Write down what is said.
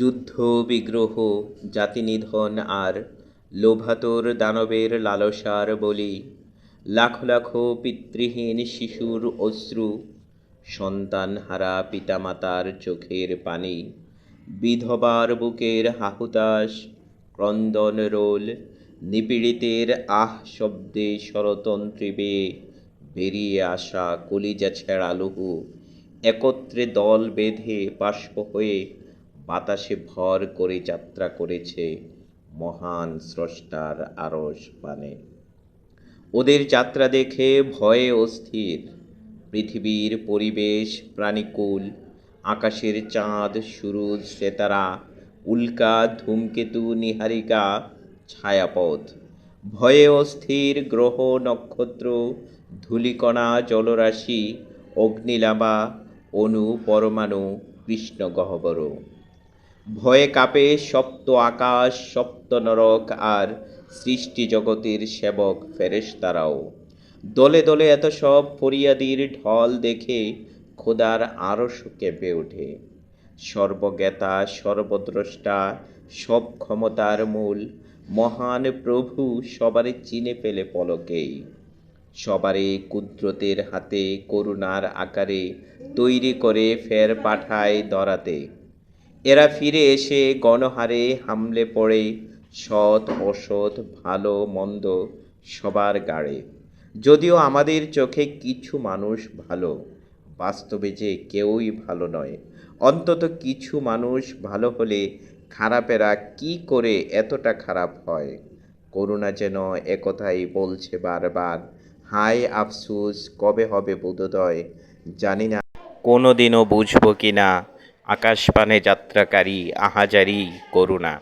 যুদ্ধ, বিগ্রহ, জাতিনিধন আর লোভাতর দানবের লালসার বলি। লাখো লাখো পিতৃহীন শিশুর অশ্রু, সন্তানহারা পিতামাতার চোখের পানি, বিধবার বুকের হাহুতাস ক্রন্দন রোল, নিপীড়িতের আহ শব্দে স্বরতন্ত্রী বেয়ে বেরিয়ে আসা কলিজা ছেঁড়া লুহু, একত্রে দল বেঁধে বাষ্প হয়ে বাতাসে ভর করে যাত্রা করেছে মহান স্রষ্টার আরস পানে ওদের যাত্রা দেখে ভয়ে অস্থির। পৃথিবীর পরিবেশ, প্রাণীকুল, আকাশের চাঁদ, সুরুজ, সেতারা, উল্কা, ধূমকেতু, নিহারিকা, ছায়াপথ। ভয়ে অস্থির গ্রহ, নক্ষত্র, ধূলিকণা, জলরাশি অগ্নিলাবা অণু পরমাণু কৃষ্ণ গহ্বর ভয়ে কাঁপে সপ্ত আকাশ সপ্ত নরক আর সৃষ্টি জগতের সেবক ফেরেশতারাও। দলে দলে এত সব ফরিয়াদির ঢল দেখে খোদার আরশ কেঁপে ওঠে। সর্বজ্ঞাতা, সর্বদ্রষ্টা, সব ক্ষমতার মূল, মহান প্রভু সবারে চিনে ফেলে পলকেই। সবারে কুদ্রতের হাতে করুণার আকারে তৈরি করে ফের পাঠায় দরাতে। এরা ফিরে এসে গণহারে হামলে পড়ে, সৎ, অসৎ, ভালো, মন্দ সবার গাড়ে। যদিও আমাদের চোখে কিছু মানুষ ভালো, বাস্তবে যে কেউই ভালো নয়। অন্তত কিছু মানুষ ভালো হলে খারাপেরা কি করে এতটা খারাপ হয়? করুণা যেন একথাই বলছে বারবার হাই আফসুস, কবে হবে বোধোদয়, জানি না। কোনো দিনও বুঝব কি না আকাশপানে যাত্রাকারী আহাজারি করুণা।